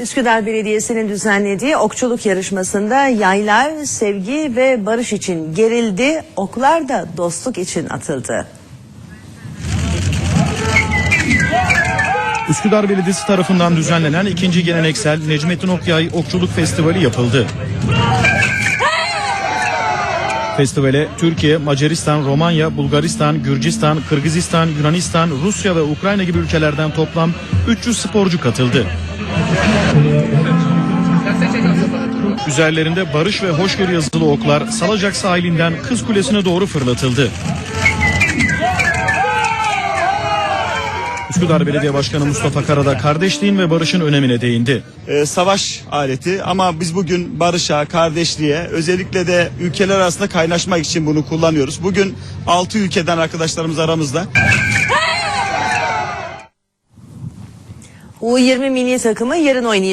Üsküdar Belediyesi'nin düzenlediği okçuluk yarışmasında yaylar sevgi ve barış için gerildi, oklar da dostluk için atıldı. Üsküdar Belediyesi tarafından düzenlenen ikinci geleneksel Necmettin Okyay Okçuluk Festivali yapıldı. Festivale Türkiye, Macaristan, Romanya, Bulgaristan, Gürcistan, Kırgızistan, Yunanistan, Rusya ve Ukrayna gibi ülkelerden toplam 300 sporcu katıldı. Üzerlerinde barış ve hoşgörü yazılı oklar Salacak sahilinden Kız Kulesi'ne doğru fırlatıldı. Üsküdar Belediye Başkanı Mustafa Karada kardeşliğin ve barışın önemine değindi. e, savaş aleti ama biz bugün barışa, kardeşliğe, özellikle de ülkeler arasında kaynaşmak için bunu kullanıyoruz. Bugün 6 ülkeden arkadaşlarımız aramızda. U20 milli takımı yarın oynayacak.